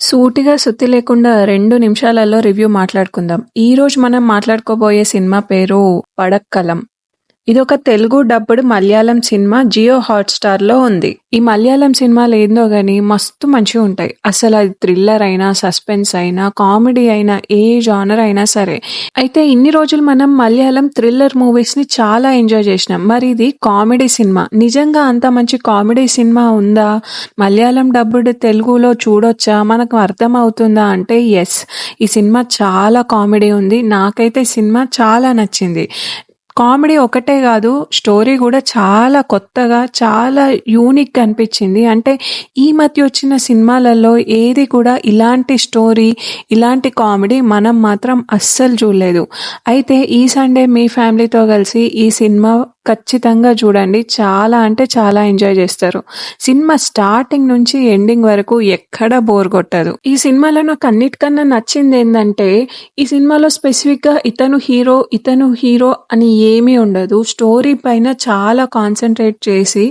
సూటిగా సుత్తి లేకుండా రెండు నిమిషాలలో రివ్యూ మాట్లాడుకుందాం. ఈ రోజు మనం మాట్లాడుకోబోయే సినిమా పేరు పడక్కలం. ఇదొక Telugu dubbed Malayalam cinema Jio హాట్స్టార్లో ఉంది. ఈ మలయాళం సినిమాలు ఏందో గానీ మస్తు మంచిగా ఉంటాయి. అసలు అది థ్రిల్లర్ అయినా సస్పెన్స్ అయినా కామెడీ అయినా ఏ జానర్ అయినా సరే. అయితే ఇన్ని రోజులు మనం మలయాళం థ్రిల్లర్ మూవీస్ని చాలా ఎంజాయ్ చేసినాం. మరి ఇది కామెడీ సినిమా. నిజంగా అంత మంచి కామెడీ సినిమా ఉందా? మలయాళం డబ్బుడు తెలుగులో చూడొచ్చా? మనకు అర్థం అవుతుందా అంటే ఎస్ ఈ సినిమా చాలా కామెడీ ఉంది. నాకైతే సినిమా చాలా నచ్చింది. కామెడీ ఒకటే కాదు స్టోరీ కూడా చాలా కొత్తగా చాలా యూనిక్ అనిపించింది. అంటే ఈ మధ్య వచ్చిన సినిమాలలో ఏది కూడా ఇలాంటి స్టోరీ ఇలాంటి కామెడీ మనం మాత్రం అస్సలు చూడలేదు. అయితే ఈ సండే మీ ఫ్యామిలీతో కలిసి ఈ సినిమా ఖచ్చితంగా చూడండి. చాలా అంటే చాలా ఎంజాయ్ చేస్తారు. సినిమా స్టార్టింగ్ నుంచి ఎండింగ్ వరకు ఎక్కడ బోర్ కొట్టదు. ఈ సినిమాలో నాకు అన్నిటికన్నా నచ్చింది ఏంటంటే ఈ సినిమాలో స్పెసిఫిక్గా ఇతను హీరో ఇతను హీరో అని ఏమీ ఉండదు. స్టోరీ పైన చాలా కాన్సన్ట్రేట్ చేసి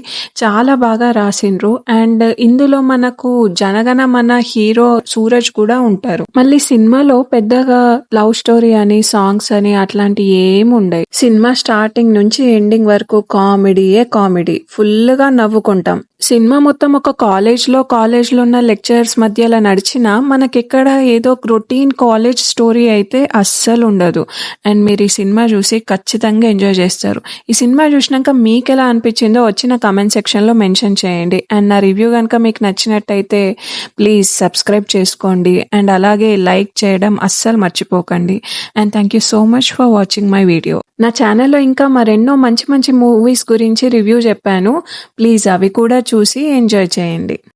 చాలా బాగా రాసిండ్రు. అండ్ ఇందులో మనకు జనగణ మన హీరో సూరజ్ కూడా ఉంటారు. మళ్ళీ సినిమాలో పెద్దగా లవ్ స్టోరీ అని సాంగ్స్ అని అట్లాంటి ఏమి ఉండవు సినిమా స్టార్టింగ్ నుంచి ఎండింగ్ వరకు కామెడీయే కామెడీ. ఫుల్గా నవ్వుకుంటాం. సినిమా మొత్తం ఒక కాలేజ్లో కాలేజ్లో ఉన్న లెక్చరర్స్ మధ్యలో నడిచినా మనకిక్కడ ఏదో రొటీన్ కాలేజ్ స్టోరీ అయితే అస్సలు ఉండదు. అండ్ మీరు ఈ సినిమా చూసి ఖచ్చితంగా ఎంజాయ్ చేస్తారు. ఈ సినిమా చూసినాక మీకు ఎలా అనిపించిందో వచ్చిన కమెంట్ సెక్షన్లో మెన్షన్ చేయండి. అండ్ నా రివ్యూ కనుక మీకు నచ్చినట్టయితే ప్లీజ్ సబ్స్క్రైబ్ చేసుకోండి. అండ్ అలాగే లైక్ చేయడం అస్సలు మర్చిపోకండి. And thank you so much for watching my video నా ఛానల్లో ఇంకా మరెన్నో మంచి మంచి మూవీస్ గురించి రివ్యూ చెప్పాను. ప్లీజ్ అవి కూడా చూ చూసి ఎంజాయ్ చేయండి.